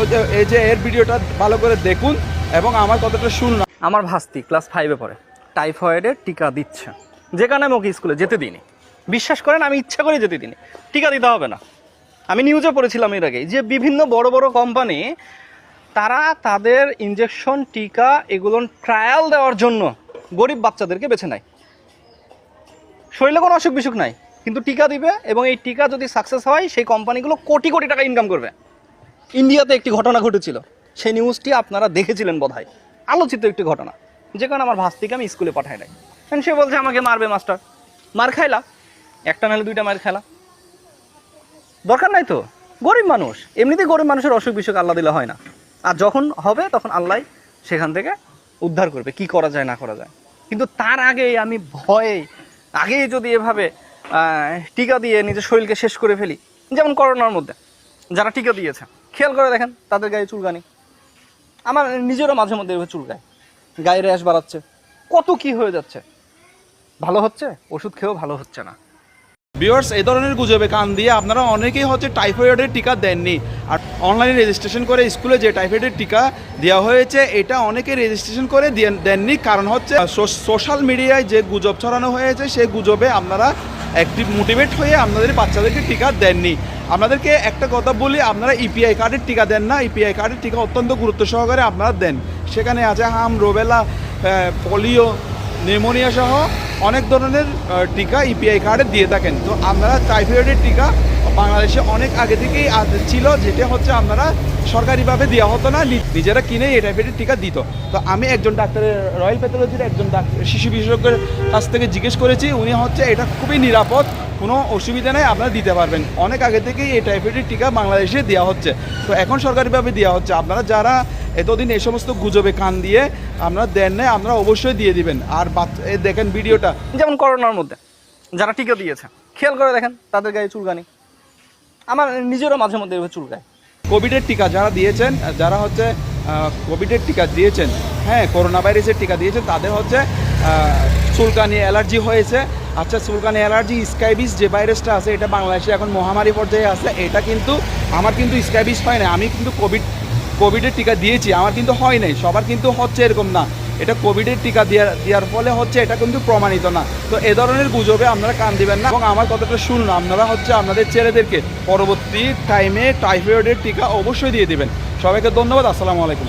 এই যে এর ভিডিওটা ভালো করে দেখুন এবং আমার কথাটা শুনুন। আমার ভাস্তি ক্লাস ফাইভে পড়ে। টাইফয়েডের টিকা দিচ্ছে। যে কারণে আমি ওকে স্কুলে যেতে দিইনি। বিশ্বাস করেন, আমি ইচ্ছা করে যেতে দিইনি। টিকা দিতে হবে না। আমি নিউজে পড়েছিলাম এর আগে যে বিভিন্ন বড় বড় কোম্পানি তারা তাদের ইঞ্জেকশন টিকা এগুলো ট্রায়াল দেওয়ার জন্য গরিব বাচ্চাদেরকে বেছে নেয়। শরীরে কোনো অসুখ বিসুখ নাই। কিন্তু টিকা দিবে এবং এই টিকা যদি সাকসেস হয়, সেই কোম্পানিগুলো কোটি কোটি টাকা ইনকাম করবে। ইন্ডিয়াতে একটি ঘটনা ঘটেছিল। সেই নিউজটি আপনারা দেখেছিলেন বোধহয়। আলোচিত একটি ঘটনা। যে কারণে আমার ভাস্তিকে আমি স্কুলে পাঠাই নাই। কারণ সে বলছে, আমাকে মারবে মাস্টার মার খাইলা। একটা নাহলে দুইটা মার খেলা দরকার নাই তো। গরিব মানুষ। এমনিতেই গরিব মানুষের অসুখ বিসুখ আল্লাহ দিলে হয় না। আর যখন হবে, তখন আল্লাহ সেখান থেকে উদ্ধার করবে, কি করা যায়, না করা যায়। কিন্তু তার আগে আমি ভয়ে, আগেই যদি এভাবে টিকা দিয়ে নিজের শরীরকে শেষ করে ফেলি, যেমন করোনার মধ্যে, যারা টিকা দিয়েছে খেয়াল করে দেখেন, তাদের গায়ে চুলকানি। আমার নিজেরও মাঝে মধ্যে এভাবে চুলকায়। গায়ে র্যাশ বাড়াচ্ছে। কত কি হয়ে যাচ্ছে? ভালো হচ্ছে? ওষুধ খেয়েও ভালো হচ্ছে না। ভিউয়ার্স, এই ধরনের গুজবে কান দিয়ে আপনারা অনেকেই হচ্ছে টাইফয়েডের টিকা দেননি। আর অনলাইনে রেজিস্ট্রেশন করে স্কুলে যে টাইফয়েডের টিকা দেওয়া হয়েছে, এটা অনেকে রেজিস্ট্রেশন করে দেননি। কারণ হচ্ছে সোশ্যাল মিডিয়ায় যে গুজব ছড়ানো হয়েছে, সেই গুজবে আপনারা অ্যাক্টিভ মোটিভেট হয়ে আপনাদের বাচ্চাদেরকে টিকা দেননি। আপনাদেরকে একটা কথা বলি, আপনারা ইপিআই কার্ডের টিকা দেন না। ইপিআই কার্ডের টিকা অত্যন্ত গুরুত্ব সহকারে আপনারা দেন। সেখানে আছে হাম, রোবেলা পলিও নিউমোনিয়া সহ অনেক ধরনের টিকা ইপিআই কার্ডে দিয়ে থাকেন। তো আপনারা টাইফয়েডের টিকা বাংলাদেশে অনেক আগে থেকেই ছিল, যেটা হচ্ছে আপনারা সরকারিভাবে দেওয়া হতো না নিজেরা কিনে এই টাইফয়েডের টিকা দিত। তো আমি একজন ডাক্তারের রয়্যাল প্যাথোলজির একজন ডাক্তার, শিশু বিশেষজ্ঞের কাছ থেকে জিজ্ঞেস করেছি, উনি হচ্ছে এটা খুবই নিরাপদ, কোনো অসুবিধা নেই, আপনারা দিতে পারবেন। অনেক আগে থেকেই এই টাইফয়েডের টিকা বাংলাদেশে দেওয়া হচ্ছে। তো এখন সরকারিভাবে দেওয়া হচ্ছে। আপনারা যারা এতদিন এই সমস্ত গুজবে কান দিয়ে আপনারা দেন নাই, আপনারা অবশ্যই দিয়ে দিবেন। আর দেখেন ভিডিওটা। যেমন করোনার মধ্যে, যারা টিকা দিয়েছে, খেয়াল করে দেখেন, তাদের গায়ে চুলকানি। আমার নিজেরও মাঝে মধ্যে চুলকায়। কোভিডের টিকা যারা দিয়েছেন, যারা হচ্ছে কোভিডের টিকা দিয়েছেন হ্যাঁ করোনা ভাইরাসের টিকা দিয়েছেন, তাদের হচ্ছে চুলকানি অ্যালার্জি হয়েছে। আচ্ছা চুলকানি অ্যালার্জি, স্কাইবিস যে ভাইরাসটা আছে, এটা বাংলাদেশে এখন মহামারী পর্যায়ে আছে, এটা কিন্তু, আমার কিন্তু স্কাইবিস হয় না আমি কিন্তু কোভিড কোভিডের টিকা দিয়েছি, আমার কিন্তু হয় নাই, সবার কিন্তু হচ্ছে এরকম না। এটা কোভিডের টিকা দেওয়ার দেওয়ার ফলে হচ্ছে এটা কিন্তু প্রমাণিত না। তো এ ধরনের গুজবে আপনারা কান দিবেন না এবং আমার কথাটা শুনুন, আপনারা হচ্ছে আপনাদের ছেলেদেরকে পরবর্তী টাইমে টাইফয়েডের টিকা অবশ্যই দিয়ে দিবেন। সবাইকে ধন্যবাদ, আসসালামু আলাইকুম।